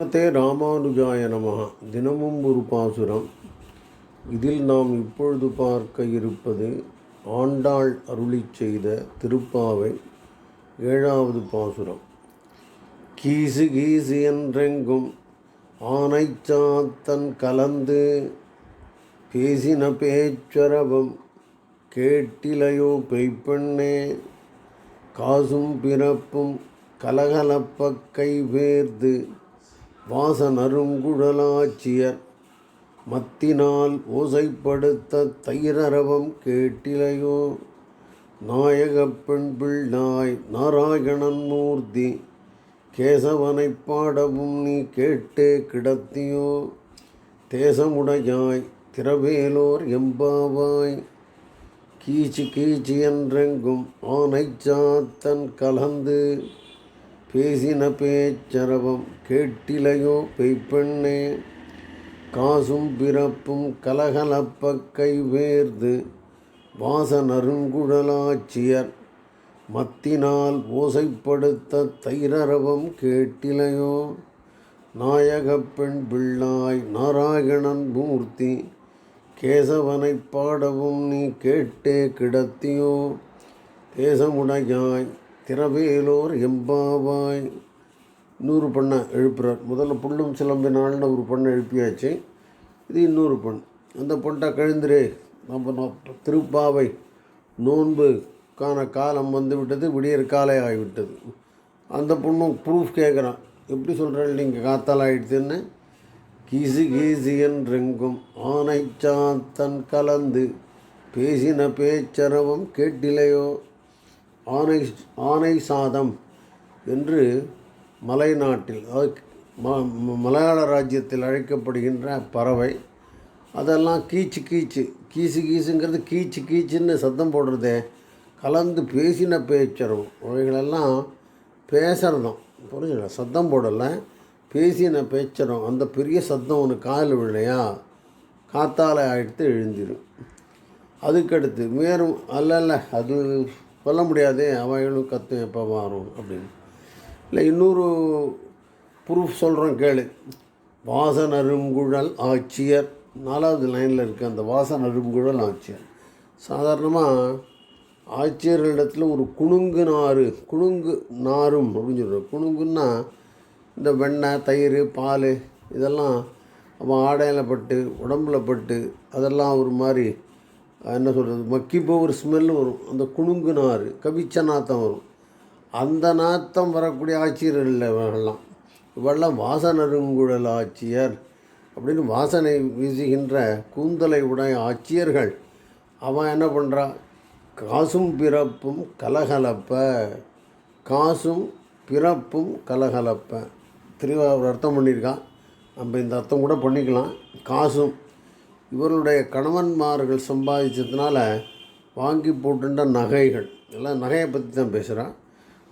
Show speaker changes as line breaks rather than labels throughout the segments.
ஸ்ரீமதே ராமானுஜாய நமகா தினமும் ஒரு பாசுரம். இதில் நாம் இப்பொழுது பார்க்க இருப்பது ஆண்டாள் அருளிச் செய்த திருப்பாவை ஏழாவது பாசுரம். கீசு கீசு என்றெங்கும் ஆனைச்சாத்தன் கலந்து பேசின பேச்சரவம் கேட்டிலையோ பெய்ப்பெண்ணே. காசும் பிறப்பும் கலகலப்ப கைவேர்ந்து வாசனருங்குழலாச்சியர் மத்தினால் ஓசைப்படுத்த தைரரவம் கேட்டிலையோ. நாயகப் பெண் பிள்ளாய் நாராயணன் மூர்த்தி கேசவனை பாடவும் நீ கேட்டே கிடத்தியோ. தேசமுடையாய் திரவேலோர் எம்பாவாய். கீச்சு கீச்சு என்றெங்கும் ஆனைச்சாத்தன் கலந்து பேசின பேச்சரவம் கேட்டிலையோ பெய்ப்பெண்ணே. காசும் பிறப்பும் கலகலப்ப கைவேர்ந்து வாசனருங்குழலாச்சியர் மத்தினால் ஓசைப்படுத்த தைரரவம் கேட்டிலையோ. நாயகப் பெண் பிள்ளாய் நாராயணன் மூர்த்தி கேசவனைப் பாடவும் நீ கேட்டே கிடத்தியோ. தேசமுடையாய் திறவேலோர் எம்பாவாய். நூறு பண்ணை எழுப்புறார். முதல்ல புல்லும் சிலம்பினால்னு ஒரு பண்ணை எழுப்பியாச்சு. இது இன்னொரு பெண் அந்த பொண்ணை கழுந்துரு. நம்ம திருப்பாவை திருப்பாவை நோன்புக்கான காலம் வந்து விட்டது விடியற் காலை ஆகிவிட்டது. அந்த பொண்ணும் ப்ரூஃப் கேட்குறான் எப்படி சொல்கிறேன் நீங்கள் காத்தால் ஆகிடுதுன்னு கீசு கீசு என்றெங்கும் ஆனைச்சாத்தன் கலந்து பேசின பேச்சரவம் கேட்டிலையோ? ஆனை ஆனை சாதம் என்று மலைநாட்டில் அதாவது ம ம- மலையாள ராஜ்யத்தில் அழைக்கப்படுகின்ற பறவை. அதெல்லாம் கீச்சு கீச்சு. கீசு கீசுங்கிறது கீச்சு கீச்சுன்னு சத்தம் போடுறதே. கலந்து பேசின பேச்சரும். அவைகளெல்லாம் பேசுகிறதும் புரிஞ்சுக்கல சத்தம் போடலை. பேசின பேச்சரும். அந்த பெரிய சத்தம் ஒன்று காதில் விழலையா? காத்தால எடுத்து எழுந்திரும். அதுக்கடுத்து மேலும் அல்லல்ல அல்ல அது சொல்ல முடியாதே அவைகளும் கத்தும் எப்போ மாறும் அப்படின்னு. இல்லை இன்னொரு ப்ரூஃப் சொல்கிறோம் கேளு. வாசனருங்குழல் ஆட்சியர். நாலாவது லைனில் இருக்குது அந்த வாசனருங்குழல் ஆட்சியர். சாதாரணமாக ஆட்சியர்களிடத்தில் ஒரு குணுங்கு நாறு குணுங்கு நாரும் அப்படின்னு சொல்கிறோம் குணுங்குன்னா இந்த வெண்ணெய் தயிர் பால் இதெல்லாம் அவன் ஆடையில் பட்டு உடம்புல பட்டு அதெல்லாம் ஒரு மாதிரி என்ன சொல்கிறது மக்கி போகிற ஸ்மெல் வரும். அந்த குணுங்கு நாறு கவிச்ச நாத்தம் வரும். அந்த நாத்தம் வரக்கூடிய ஆட்சியர்கள் இல்லை இவர்கள்லாம். இவெல்லாம் வாசனருங்குழல் ஆட்சியர் அப்படின்னு வாசனை வீசுகின்ற கூந்தலை உடைய ஆட்சியர்கள். அவன் என்ன பண்ணுறான் காசும் பிறப்பும் கலகலப்ப. காசும் பிறப்பும் கலகலப்ப. திருவாரூர் அர்த்தம் பண்ணியிருக்கான். நம்ம இந்த அர்த்தம் கூட பண்ணிக்கலாம். காசும் இவர்களுடைய கணவன்மார்கள் சம்பாதிச்சதுனால வாங்கி போட்டுண்ட நகைகள் எல்லாம் நகையை பற்றி தான் பேசுகிறான்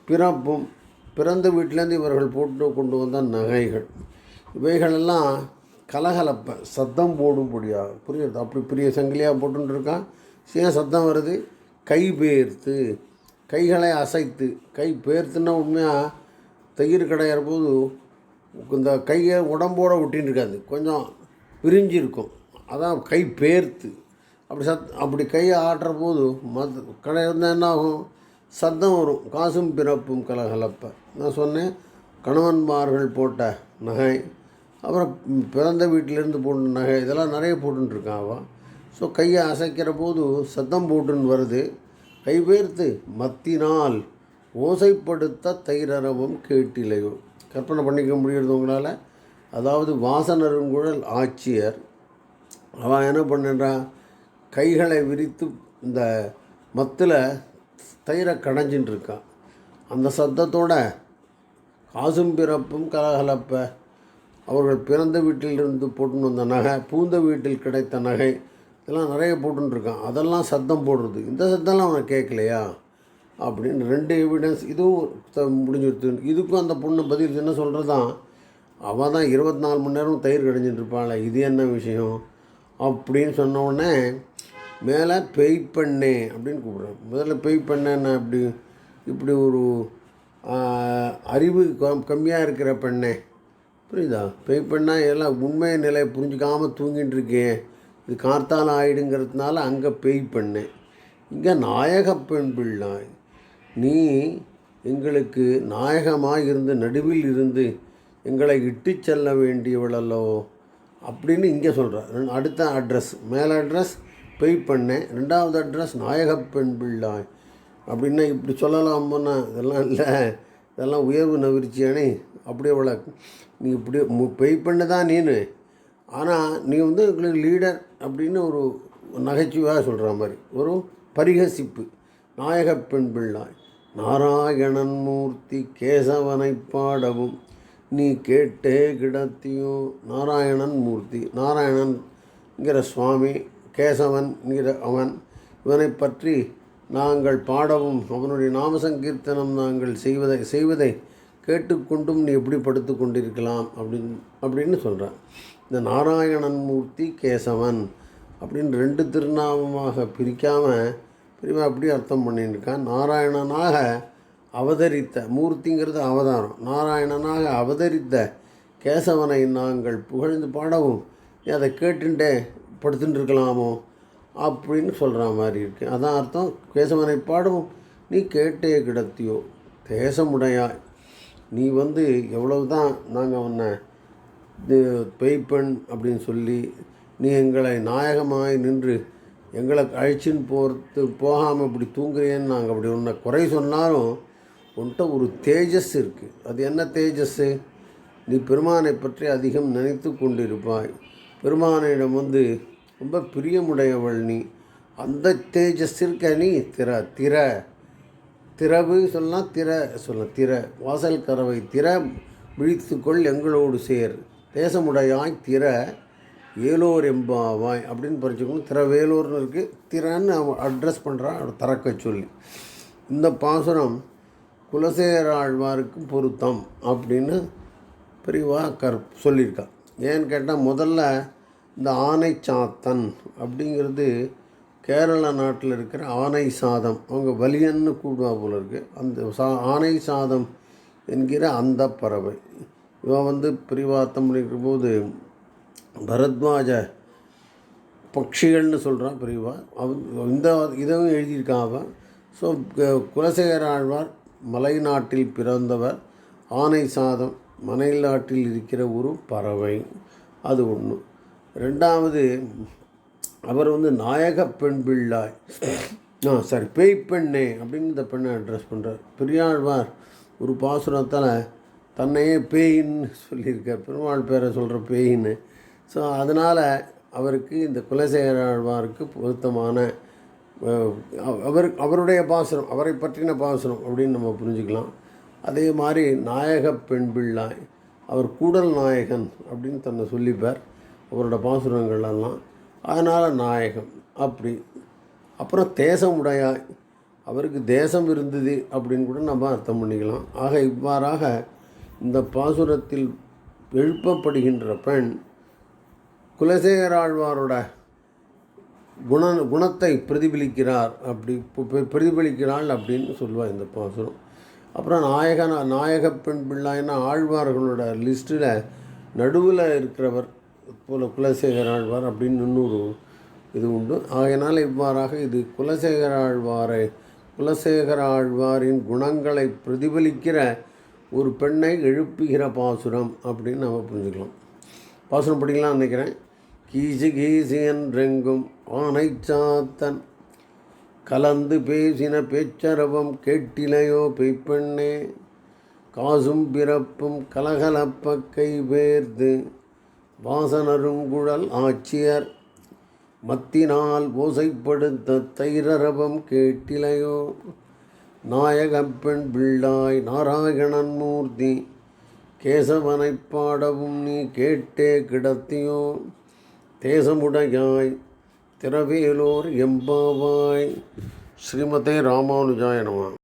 பிறப்பும் பிறந்த வீட்டிலேருந்து இவர்கள் போட்டு கொண்டு வந்த நகைகள். இவைகளெல்லாம் கலகலப்ப சத்தம் போடும்படியாக புரியுது? அப்படி பெரிய சங்கிலியாக போட்டுருக்கான் ஏன் சத்தம் வருது? கை பேர்த்து கைகளை அசைத்து. கை பெயர்த்துன்னா உண்மையாக தயிர் கடையிற போது இந்த கையை உடம்போடு ஒட்டின்னு இருக்காது கொஞ்சம் விரிஞ்சு இருக்கும் அதான் கை பேர்த்து. அப்படி சத் அப்படி கையை ஆட்டுற போது மத் கடை இருந்தால் என்ன ஆகும் சத்தம் வரும். காசும் பிறப்பும் கலகலப்பை. நான் சொன்னேன் கணவன்மார்கள் போட்ட நகை அப்புறம் பிறந்த வீட்டிலேருந்து போட்ட நகை இதெல்லாம் நிறைய போட்டுருக்கான் அவன். ஸோ கையை அசைக்கிற போது சத்தம் போட்டுன்னு வருது. கைவேர்த்து மத்தினால் ஓசைப்படுத்த தைரரவம் கேட்டிலையோ. கற்பனை பண்ணிக்க முடியுறது உங்களால்? அதாவது வாசனருங்குழல் ஆட்சியர் அவன் என்ன பண்ணுறான்? கைகளை விரித்து இந்த மத்தில் தயிரை கடைஞ்சின்னு இருக்கான். அந்த சத்தத்தோட காசும் பிறப்பும் கலகலப்ப அவர்கள் பிறந்த வீட்டிலிருந்து போட்டுன்னு வந்த நகை பூந்த வீட்டில் கிடைத்த நகை இதெல்லாம் நிறைய போட்டுருக்கான் அதெல்லாம் சத்தம் போடுறது. இந்த சத்தம்லாம் அவனை கேட்கலையா? அப்படின்னு ரெண்டு எவிடன்ஸ் இதுவும் த- இதுக்கும் அந்த பொண்ணு பதில் என்ன சொல்கிறதான் அவள் தான் இருபத்தி நாலு மணி நேரம் தயிர் கிடைஞ்சிட்டு இருப்பாள் இது என்ன விஷயம்? அப்படின்னு சொன்ன உடனே மேலே பெய் பண்ணு அப்படின்னு கூப்பிட்றேன் முதல்ல பெய் பண்ணேன் அப்படி இப்படி ஒரு அறிவு கம்மியாக இருக்கிற பெண்ணே. புரியுதா? பெய் பண்ணால் எல்லாம் உண்மை நிலையை புரிஞ்சுக்காமல் தூங்கிட்டு இருக்கேன் இது கார்த்தால ஆயிடுங்கிறதுனால அங்கே பெய் பண்ணேன் இங்கே நாயக பெண் பிள்ளாய் நீ எங்களுக்கு நாயகமாக இருந்து நடுவில் இருந்து எங்களை இட்டு செல்ல வேண்டியவளல்லோ அப்படின்னு இங்கே சொல்கிறேன் அடுத்த அட்ரஸ் மேலே அட்ரஸ் பெய் பண்ணேன். ரெண்டாவது அட்ரஸ் நாயக பெண் பிள்ளாய். அப்படின்னா இப்படி சொல்லலாமோன்னா இதெல்லாம் இல்லை. இதெல்லாம் உயர்வு நவிர்ச்சியானே அப்படியே அவளை நீ இப்படி பெய் பண்ண தான் நீனு? ஆனால் நீ வந்து எங்களுக்கு லீடர் அப்படின்னு ஒரு நகைச்சுவையாக சொல்கிற மாதிரி. ஒரு பரிகசிப்பு. நாயக பிள்ளாய். நாராயணன் மூர்த்தி கேசவனை பாடவும். நீ கேட்டே கிடத்தியும் நாராயணன் மூர்த்தி. நாராயணன்கிற சுவாமி கேசவன்கிற அவன் இவனை பற்றி நாங்கள் பாடவும் அவனுடைய நாம சங்கீர்த்தனம் நாங்கள் செய்வதை செய்வதை கேட்டுக்கொண்டும் நீ எப்படி படுத்து கொண்டிருக்கலாம் அப்படின்னு அப்படின்னு சொல்கிறான் இந்த நாராயணன் மூர்த்தி கேசவன் அப்படின்னு ரெண்டு திருநாமமாக பிரிக்காமல் பிரிவாக அப்படி அர்த்தம் பண்ணியிருக்கான்? நாராயணனாக அவதரித்த மூர்த்திங்கிறது அவதாரம். நாராயணனாக அவதரித்த கேசவனை நாங்கள் புகழ்ந்து பாடவும் அதை கேட்டுட்டே படுத்துட்டு இருக்கலாமோ? அப்படின்னு சொல்கிற மாதிரி இருக்குது அதான் அர்த்தம். கேசவனை பாடவும் நீ கேட்டே கிடத்தியோ தேசமுடையாய். நீ வந்து எவ்வளவு தான் நாங்கள் உன்னை பெய்ப்பெண் அப்படின்னு சொல்லி நீ எங்களை நாயகமாய் நின்று எங்களை அழைச்சின்னு போகிறது போகாமல் இப்படி தூங்குறேன்னு நாங்கள் அப்படி உன்னை குறை சொன்னாலும் உன்கிட்ட ஒரு தேஜஸ் இருக்குது அது என்ன தேஜஸ்ஸு நீ பெருமானை பற்றி அதிகம் நினைத்து கொண்டிருப்பாய். பெருமானையிடம் வந்து ரொம்ப பிரியமுடையவள் நீ. அந்த தேஜஸ் இருக்க நீ திற திற. திறவு சொல்லலாம் திற சொல்ல திற. வாசல் கறவை திற விழித்துக்கொள் எங்களோடு சேர். தேசமுடையாய் திற ஏலோர் எம்பாவாய். அப்படின்னு பறிச்சுக்கணும் திற வேலூர்னு இருக்குது திறன்னு அவன் அட்ரஸ் பண்ணுறான் தரக்க சொல்லி. இந்த பாசுரம் குலசேராழ்வாருக்கும் பொருத்தம் அப்படின்னு பிரிவாக கற் சொல்லியிருக்கான் ஏன்னு கேட்டால் முதல்ல இந்த ஆனை சாத்தன் அப்படிங்கிறது கேரள நாட்டில் இருக்கிற ஆனை சாதம். அவங்க வலியன்னு கூடுவா போல இருக்கு. அந்த சா ஆனை சாதம் என்கிற அந்த பறவை. இவன் வந்து பிரிவார்த்தம் பண்ணிக்கிற போது பரத்வாஜ பட்சிகள்னு சொல்கிறான் பிரிவா. அவன் இந்த இதுவும் எழுதியிருக்கான் அவன் ஸோ குலசேகர ஆழ்வார் மலை நாட்டில் பிறந்தவர் ஆனை சாதம் மலைநாட்டில் இருக்கிற ஒரு பறவை. அது ஒன்று ரெண்டாவது அவர் வந்து நாயக பெண் பிள்ளாய். ஆ சாரி பேய் பெண்ணே அப்படின்னு இந்த பெண்ணை அட்ரஸ் பண்ணுறார் பெரியாழ்வார் ஒரு பாசுரத்தால் தன்னையே பேயின்னு சொல்லியிருக்கார். பெருமாள் பேரை சொல்கிற பேயின்னு. ஸோ அதனால் அவருக்கு இந்த குலசேகர ஆழ்வாருக்கு பொருத்தமான அவர் அவருடைய பாசுரம் அவரை பற்றின பாசுரம் அப்படின்னு நம்ம புரிஞ்சுக்கலாம். அதே மாதிரி நாயக பெண் பிள்ளாய் அவர் கூடல் நாயகன் அப்படின்னு தன்னை சொல்லிப்பார். அவரோட பாசுரங்கள்லாம் அதனால் நாயகம் அப்படி. அப்புறம் தேசம் உடையாய் அவருக்கு தேசம் இருந்தது அப்படின்னு கூட நம்ம அர்த்தம் பண்ணிக்கலாம். ஆக இவ்வாறாக இந்த பாசுரத்தில் எழுப்பப்படுகின்ற பெண் குலசேகராழ்வாரோட குண குணத்தை பிரதிபலிக்கிறார் அப்படி பிரதிபலிக்கிறாள் அப்படின்னு சொல்லுவாள் இந்த பாசுரம். அப்புறம் நாயகன நாயக பெண் பிள்ளாயின்னா ஆழ்வார்களோட லிஸ்ட்டில் நடுவில் இருக்கிறவர் போல குலசேகர ஆழ்வார் அப்படின்னு இன்னொரு இது உண்டு. ஆகையினால் இவ்வாறாக இது குலசேகர ஆழ்வாரை குலசேகர ஆழ்வாரின் குணங்களை பிரதிபலிக்கிற ஒரு பெண்ணை எழுப்புகிற பாசுரம் அப்படின்னு நம்ம புரிஞ்சுக்கலாம். பாசுரம் படிக்கலாம் நினைக்கிறேன். கீசு கீசு என்றெங்கும் ஆனை சாத்தன். கலந்து பேசின பேச்சரவம் கேட்டிலையோ பெய்ப்பெண்ணே. காசும் பிறப்பும் கலகலப்ப கைபேர்ந்து வாசனருங்குழல் ஆட்சியர் மத்தினால் ஓசைப்படுத்த தைரரவம் கேட்டிலையோ. நாயகப்பெண் பிள்ளாய் நாராயணன் மூர்த்தி. கேசவனைப் பாடவும் நீ கேட்டே கிடத்தியோ. தேசமுடையாய் திரவேலோர் எம்பாவாய். ஸ்ரீமதே ராமானுஜாய நம.